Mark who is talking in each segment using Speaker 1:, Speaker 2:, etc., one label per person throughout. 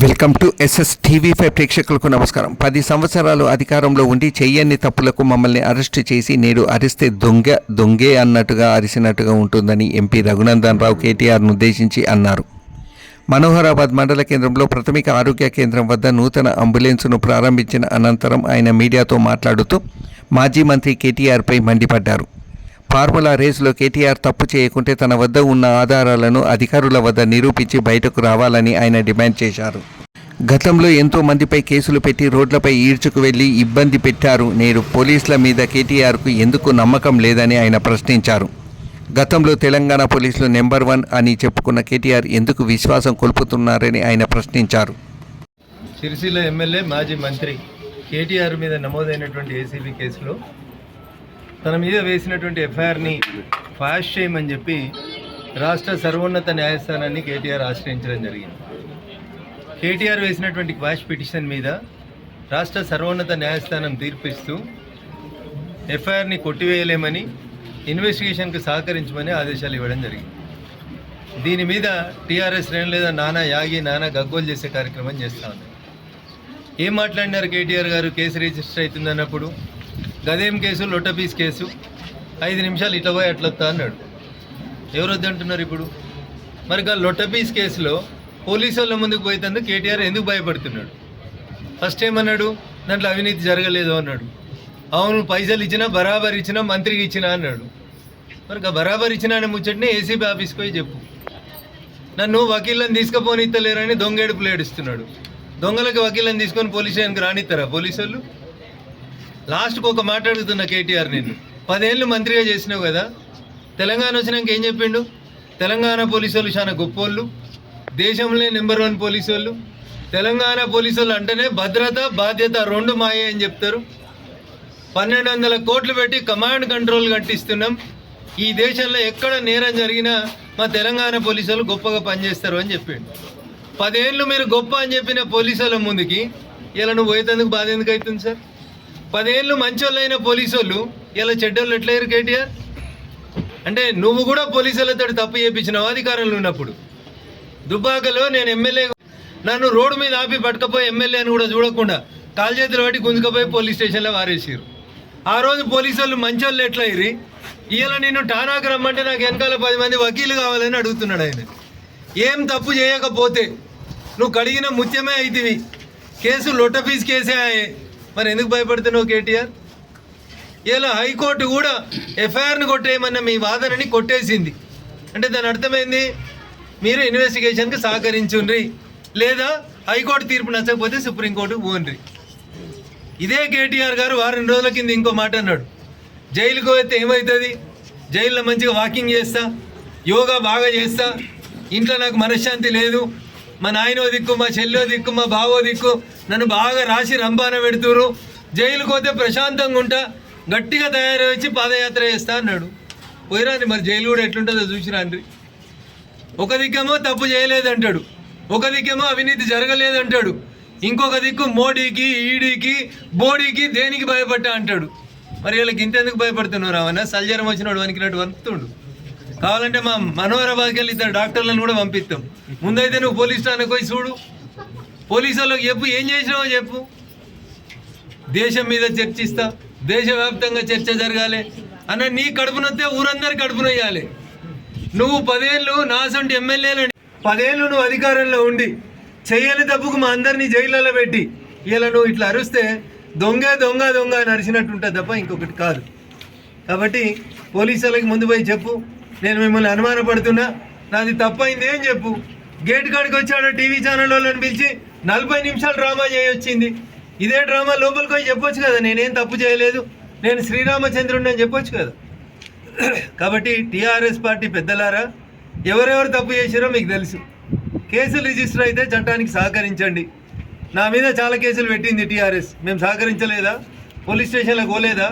Speaker 1: Welcome to SS TV five ప్రేక్షకులకు నమస్కారం. పది సంవత్సరాలు అధికారంలో ఉండి చెయ్యని తప్పులకు మమ్మల్ని అరెస్టు చేసి నేడు అరిస్తే దొంగ దొంగే అన్నట్టుగా అరిసినట్టుగా ఉంటుందని ఎంపీ రఘునందన్ రావు కేటీఆర్ను ఉద్దేశించి అన్నారు. మనోహరాబాద్ మండల కేంద్రంలో ప్రాథమిక ఆరోగ్య కేంద్రం వద్ద నూతన అంబులెన్సును ప్రారంభించిన అనంతరం ఆయన మీడియాతో మాట్లాడుతూ మాజీ మంత్రి కేటీఆర్పై మండిపడ్డారు. ఫార్ములా రేసులో కేటీఆర్ తప్పు చేయకుంటే తన వద్ద ఉన్న ఆధారాలను అధికారుల వద్ద నిరూపించి బయటకు రావాలని ఆయన డిమాండ్ చేశారు. గతంలో ఎంతో మందిపై కేసులు పెట్టి రోడ్లపై ఈడ్చుకు వెళ్ళి ఇబ్బంది పెట్టారు. నేడు పోలీసుల మీద కేటీఆర్కు ఎందుకు నమ్మకం లేదని ఆయన ప్రశ్నించారు. గతంలో తెలంగాణ పోలీసులు నెంబర్ వన్ అని చెప్పుకున్న కేటీఆర్ ఎందుకు విశ్వాసం కోల్పోతున్నారని ఆయన ప్రశ్నించారు.
Speaker 2: సిరిసిల్ల ఎమ్మెల్యే మాజీ మంత్రి కేటీఆర్ మీద నమోదైనటువంటి ఏసీబీ కేసులో తన మీద వేసినటువంటి ఎఫ్ఐఆర్ని ఫాస్ట్ చేయమని చెప్పి రాష్ట్ర సర్వోన్నత న్యాయస్థానాన్ని కేటీఆర్ ఆశ్రయించడం జరిగింది. కేటీఆర్ వేసినటువంటి క్వాష్ పిటిషన్ మీద రాష్ట్ర సర్వోన్నత న్యాయస్థానం తీర్పిస్తూ ఎఫ్ఐఆర్ని కొట్టివేయలేమని ఇన్వెస్టిగేషన్కి సహకరించమని ఆదేశాలు ఇవ్వడం జరిగింది. దీని మీద టీఆర్ఎస్ శ్రేణులు లేదా నానా యాగి నానా గగ్గోలు చేసే కార్యక్రమం చేస్తూ ఉంది. ఏం మాట్లాడినారు కేటీఆర్ గారు? కేసు రిజిస్టర్ అవుతుంది అన్నప్పుడు గదేం కేసు లొట్టపీస్ కేసు. ఐదు నిమిషాలు ఇట్లా పోయి అట్లా వస్తా అన్నాడు. ఎవరు వద్దంటున్నారు ఇప్పుడు? మరి ఆ లొట్టపీస్ కేసులో పోలీసు వాళ్ళ ముందుకు పోయేందుకు కేటీఆర్ ఎందుకు భయపడుతున్నాడు? ఫస్ట్ ఏమన్నాడు? దాంట్లో అవినీతి జరగలేదు అన్నాడు. అవును పైసలు ఇచ్చినా బరాబర్ ఇచ్చినా మంత్రికి ఇచ్చినా అన్నాడు. మరి గా బరాబర్ ఇచ్చినా అనే ముచ్చటనే ఏసీబీ ఆఫీస్కి పోయి చెప్పు. నన్ను వకీళ్ళని తీసుకుపోనిత్తలేరని దొంగేడుపులు ఏడుస్తున్నాడు. దొంగలకి వకీళ్ళని తీసుకొని పోలీస్ స్టేషన్కి రానిస్తారా పోలీసు వాళ్ళు? లాస్ట్కి ఒక మాట అడుగుతున్నా కేటీఆర్ నేను పదేళ్ళు మంత్రిగా చేసినావు కదా తెలంగాణ వచ్చినాక ఏం చెప్పిండు? తెలంగాణ పోలీసు వాళ్ళు చాలా గొప్పోళ్ళు దేశంలో నెంబర్ వన్ పోలీసు వాళ్ళు తెలంగాణ పోలీసు వాళ్ళు అంటేనే భద్రత బాధ్యత రెండు మాయే అని చెప్తారు. పన్నెండు వందల కోట్లు పెట్టి కమాండ్ కంట్రోల్ కట్టిస్తున్నాం. ఈ దేశంలో ఎక్కడ నేరం జరిగినా మా తెలంగాణ పోలీసులు గొప్పగా పనిచేస్తారు అని చెప్పిండు. పదేళ్ళు మీరు గొప్ప అని చెప్పిన పోలీసుల ముందుకి ఇలా నువ్వు పోయేందుకు బాధ ఎందుకు అవుతుంది సార్? పదేళ్ళు మంచోళ్ళైన పోలీసోళ్ళు ఇలా చెడ్డోళ్ళు ఎట్లయ్యారు కేటీఆర్? అంటే నువ్వు కూడా పోలీసులతో తప్పు చేయించినావు అధికారంలో ఉన్నప్పుడు. దుబ్బాకలో నేను ఎమ్మెల్యే నన్ను రోడ్డు మీద ఆపి పట్టుకపోయి ఎమ్మెల్యే అని కూడా చూడకుండా కాలు చేతులు పట్టి గుంజుకపోయి పోలీస్ స్టేషన్లో వారేసారు ఆ రోజు పోలీసు వాళ్ళు మంచోళ్ళు ఎట్లా అయ్యి ఇవాళ నేను టానాకు రమ్మంటే నాకు వెనకాల పది మంది వకీలు కావాలని అడుగుతున్నాడు ఆయన. ఏం తప్పు చేయకపోతే నువ్వు కడిగిన ముత్యమే అయితివి. కేసు లొట్టపీస్ కేసే ఆయే. మరి ఎందుకు భయపడుతున్నావు కేటీఆర్? ఇలా హైకోర్టు కూడా ఎఫ్ఐఆర్ని కొట్టేయమన్న మీ వాదనని కొట్టేసింది. అంటే దాని అర్థమైంది? మీరు ఇన్వెస్టిగేషన్కి సహకరించుండ్రి. లేదా హైకోర్టు తీర్పు నచ్చకపోతే సుప్రీంకోర్టు పోండ్రి. ఇదే కేటీఆర్ గారు వారం రోజుల కింద ఇంకో మాట అన్నాడు. జైలుకు పోతే ఏమవుతుంది జైల్లో మంచిగా వాకింగ్ చేస్తా యోగా బాగా చేస్తా ఇంట్లో నాకు మనశ్శాంతి లేదు మా నాయనో దిక్కు మా చెల్లో దిక్కు మా బావో దిక్కు నన్ను బాగా రాసి రంభాన పెడుతురు జైలుకు పోతే ప్రశాంతంగా ఉంటా. గట్టిగా తయారు వచ్చి పాదయాత్ర చేస్తా అన్నాడు. పోయిరాని మరి జైలు కూడా ఎట్లుంటుందో చూసిరాండ్రి. ఒక దిక్కేమో తప్పు చేయలేదంటాడు. ఒక దిక్కేమో అవినీతి జరగలేదంటాడు. ఇంకొక దిక్కు మోడీకి ఈడీకి బోడీకి దేనికి భయపడ్డా అంటాడు. మరి వీళ్ళకి ఇంతెందుకు భయపడుతున్నారు రావన్న సల్జరం వచ్చినాడు వణికినట్టు వణుకుతుండు. కావాలంటే మా మనోహరాబాద్కి వెళ్ళి ఇద్దరు డాక్టర్లను కూడా పంపిస్తాం. ముందైతే నువ్వు పోలీస్ స్టేషన్కి పోయి చూడు. పోలీసు వాళ్ళకి చెప్పు ఏం చేసినావో చెప్పు. దేశం మీద చర్చిస్తా దేశవ్యాప్తంగా చర్చ జరగాలి. అన్న నీ కడుపు నొత్తే ఊరందరి కడుపు నొయ్యాలి. నువ్వు పదేళ్ళు నాసంటి ఎమ్మెల్యేలు పదేళ్ళు నువ్వు అధికారంలో ఉండి చేయని తప్పుకు మా అందరినీ జైళ్ళలో పెట్టి ఇలా నువ్వు ఇట్లా అరుస్తే దొంగ దొంగ దొంగ అని అరిచినట్టు ఉంటుంది తప్ప ఇంకొకటి కాదు. కాబట్టి పోలీసు వాళ్ళకి ముందు పోయి చెప్పు. నేను మిమ్మల్ని అనుమానపడుతున్నా. నాది తప్పైంది ఏం చెప్పు? గేట్ కాడికి వచ్చాడు టీవీ ఛానల్ వాళ్ళని పిలిచి నలభై నిమిషాలు డ్రామా చేయొచ్చింది. ఇదే డ్రామా లోపలికి పోయి చెప్పొచ్చు కదా నేనేం తప్పు చేయలేదు. నేను శ్రీరామచంద్రుడిని అని చెప్పొచ్చు కదా. కాబట్టి టీఆర్ఎస్ పార్టీ పెద్దలారా ఎవరెవరు తప్పు చేశారో మీకు తెలుసు. కేసులు రిజిస్టర్ అయితే చట్టానికి సహకరించండి. నా మీద చాలా కేసులు పెట్టింది టీఆర్ఎస్. మేము సహకరించలేదా? పోలీస్ స్టేషన్లో పోలేదా?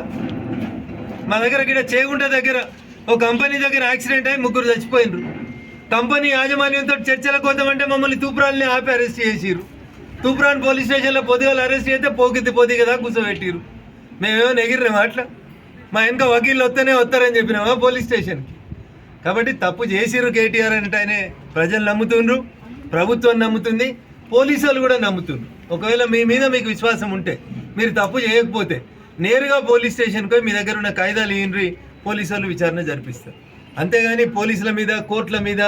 Speaker 2: మా దగ్గర ఇక్కడ చేగుంట దగ్గర ఓ కంపెనీ దగ్గర యాక్సిడెంట్ అయి ముగ్గురు చచ్చిపోయినరు. కంపెనీ యాజమాన్యంతో చర్చలకు వద్దామంటే మమ్మల్ని తూప్రాన్ని ఆపి అరెస్ట్ చేసిరు తూపురాన్ పోలీస్ స్టేషన్లో పొదిగలు అరెస్ట్ చేస్తే పోకిద్ది పోది కదా కూర్చోబెట్టిరు మేమేమో ఎగిరినామా అట్లా మా వెనక వకీళ్ళు వస్తేనే వస్తారని చెప్పినామా పోలీస్ స్టేషన్కి. కాబట్టి తప్పు చేసిరు కేటీఆర్ అంటేనే ప్రజలు నమ్ముతుండ్రు ప్రభుత్వం నమ్ముతుంది పోలీసు వాళ్ళు కూడా నమ్ముతున్నారు ఒకవేళ మీ మీద మీకు విశ్వాసం ఉంటే మీరు తప్పు చేయకపోతే నేరుగా పోలీస్ స్టేషన్కి మీ దగ్గర ఉన్న కాయిదాలు ఇన్రి పోలీసు వాళ్ళు విచారణ జరిపిస్తారు. అంతేగాని పోలీసుల మీద కోర్టుల మీద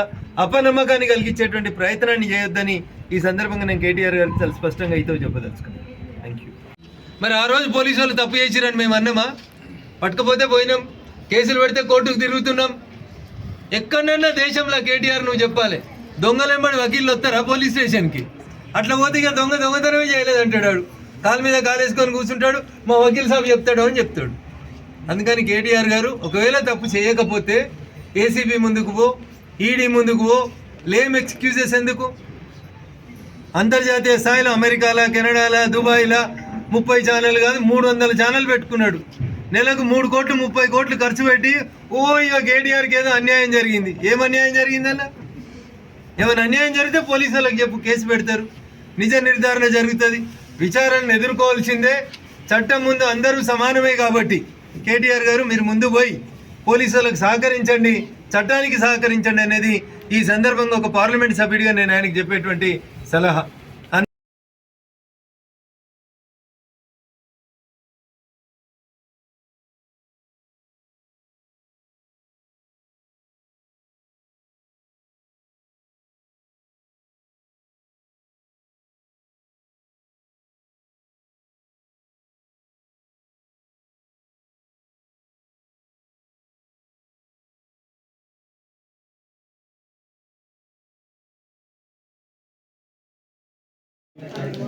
Speaker 2: అపనమ్మకాన్ని కలిగించేటువంటి ప్రయత్నాన్ని చేయొద్దని ఈ సందర్భంగా నేను కేటీఆర్ గారికి చాలా స్పష్టంగా అయితే చెప్పదలుచుకున్నాను. థ్యాంక్ యూ మరి ఆ రోజు పోలీసు వాళ్ళు తప్పు చేసిరని మేము అన్నామా? పట్టుకపోతే పోయినాం కేసులు పెడితే కోర్టుకు తిరుగుతున్నాం. ఎక్కడన్నా దేశంలో కేటీఆర్ నువ్వు చెప్పాలి దొంగలెంబడి వకీళ్ళు వస్తారా పోలీస్ స్టేషన్కి? అట్లా పోతే ఇక దొంగ దొంగతనమే చేయలేదు అంటాడు కాలు మీద కాలేసుకొని కూర్చుంటాడు మా వకీల్ సాబ్ చెప్తాడు అని చెప్తాడు. అందుకని కేటీఆర్ గారు ఒకవేళ తప్పు చేయకపోతే ఏసీబీ ముందుకు పో ఈడీ ముందుకు పో లేమ్ ఎక్స్క్యూజెస్ ఎందుకు? అంతర్జాతీయ స్థాయిలో అమెరికాలా కెనడాలా దుబాయ్లా ముప్పై ఛానల్ కాదు మూడు వందల ఛానల్ పెట్టుకున్నాడు. నెలకు మూడు కోట్లు ముప్పై కోట్లు ఖర్చు పెట్టి ఓ ఇక కేటీఆర్కి ఏదో అన్యాయం జరిగింది. ఏం అన్యాయం జరిగిందన్న? ఏమైనా అన్యాయం జరిగితే పోలీసు వాళ్ళకి చెప్పు కేసు పెడతారు. నిజ నిర్ధారణ జరుగుతుంది. విచారణను ఎదుర్కోవాల్సిందే. చట్టం ముందు అందరూ సమానమే కాబట్టి. కేటీఆర్ గారు మీరు ముందు పోయి పోలీసు వాళ్ళకి సహకరించండి చట్టానికి సహకరించండి అనేది ఈ సందర్భంగా ఒక పార్లమెంట్ సభ్యుడిగా నేను ఆయనకు చెప్పేటువంటి సలహా.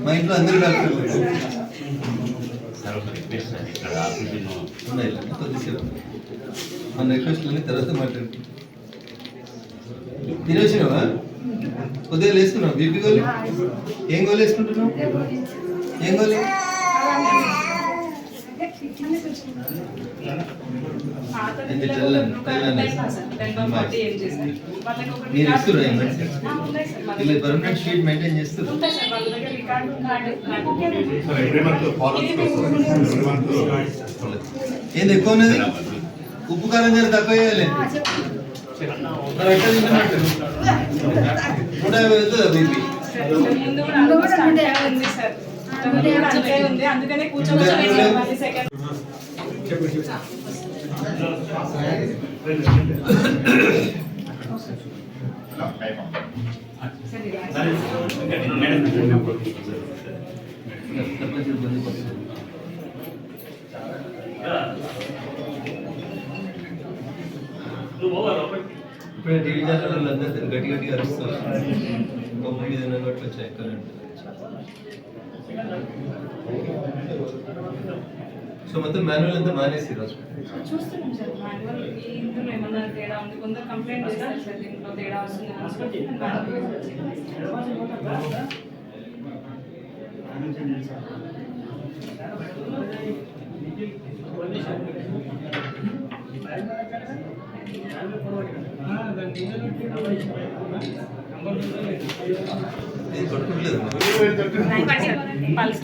Speaker 2: మా ఇంట్లో అందరూ డాక్టర్లు. మన రిక్వెస్ట్లని తర్వాత మాట్లాడు తినేసినావా కొద్దిగా వేసుకున్నావు బీపీ గోలి? ఏం గోలు వేసుకుంటున్నావు? ఏం తెల్లని మీరు ఇస్తున్నారు పర్మనెంట్ షీట్ మెయింటైన్ చేస్తారు ఏంది ఎక్కువ ఉన్నది? ఉప్పు కారం జర తక్కువ తినమంటారు నూట యాభై వెళ్తుందా బీపీ?
Speaker 3: అందుకనే కూర్చోవచ్చు
Speaker 2: ఇప్పుడు టీవీ ఛానల్ అందరూ గట్టి గట్టిగా అరుస్తారు. కొమ్మ మీద నగట్లు వచ్చాయి కరెంట్ సో మొత్తం మాన్యువల్ అంతా మానేసి
Speaker 3: చూస్తున్నాం సార్ మాన్యువల్ ఇందులో ఏమన్నా తేడా ఉంది? కొందరు కంప్లైంట్ చేస్తారు సార్ దీంట్లో తేడా వస్తుంది పల్స్